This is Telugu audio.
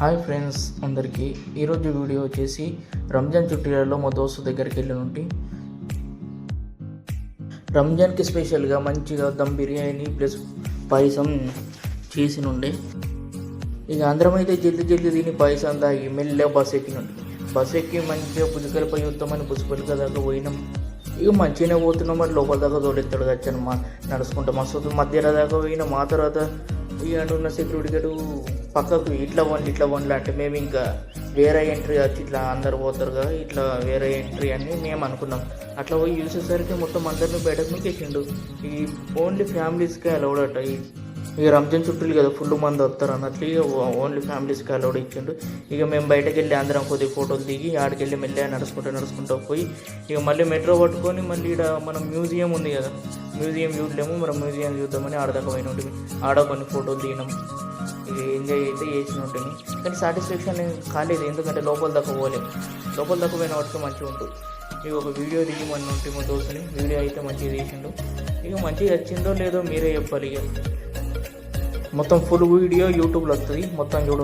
హాయ్ ఫ్రెండ్స్ అందరికీ ఈరోజు వీడియో వచ్చేసి రంజాన్ చుట్టీలలో మా దోస్తు దగ్గరికి వెళ్ళి నుండి రంజాన్కి స్పెషల్గా మంచిగా దమ్ బిర్యానీ ప్లస్ పాయసం చేసి నుండి ఇక అందరం అయితే జల్ది జల్ది తిని పాయసం తాగి మెల్లగా బస్ ఎక్కినండి బస్ ఎక్కి మంచిగా పుజుకలపై వద్దామని పుసుపల్లిక దాకా పోయినాం. ఇక మంచిగానే పోతున్నాం మరి లోపల దాకా తోడెత్తాడు వచ్చాను మా నడుచుకుంటాం. మస్తు మధ్యలో దాకా పోయినాం మా తర్వాత ఇక ఉన్న సెక్యూరిటీ గారు పక్కకు ఇట్లా వండి ఇట్లా వండి అంటే మేము ఇంకా వేరే ఎంట్రీ వచ్చి ఇట్లా అందరు పోతారు కదా ఇట్లా వేరే ఎంట్రీ అని మేము అనుకున్నాం. అట్లా పోయి చూసేసరికి మొత్తం అందరిని బయటకు మీకేసిండు ఈ ఓన్లీ ఫ్యామిలీస్కే అలౌడ్ అట. ఈ ఇక రంజాన్ చుట్టూలు కదా ఫుల్ మంది వస్తారు అన్నట్లు ఇక ఓన్లీ ఫ్యామిలీస్కి అలౌడ్ ఇచ్చిండు. ఇక మేము బయటకు వెళ్ళి అందరం కొద్దిగా ఫోటోలు దిగి ఆడికి వెళ్ళి మెల్లగా నడుచుకుంటూ నడుచుకుంటూ పోయి ఇక మళ్ళీ మెట్రో పట్టుకొని మళ్ళీ ఇక్కడ మనం మ్యూజియం ఉంది కదా మ్యూజియం చూడలేము మనం మ్యూజియం చూద్దామని ఆడదాకా పోయిన. ఉంటుంది ఆడ కొన్ని ఫోటోలు దిగినాం. ఎంజాయ్ అయితే చేసిన ఉంటుంది కానీ సాటిస్ఫాక్షన్ కాలేదు ఎందుకంటే లోపల దాకా పోలేం. లోపల దాకా పోయిన వాటికి మంచిగా ఉంటుంది ఇక ఒక వీడియో దిగమని ఉంటే మా దోస్తుని వీడియో అయితే మంచిగా తీసిండు ఇక మంచిగా వచ్చిందో లేదో మీరే చెప్పాలి ఇక మొత్తం ఫుల్ వీడియో యూట్యూబ్లో వస్తుంది మొత్తం చూడ.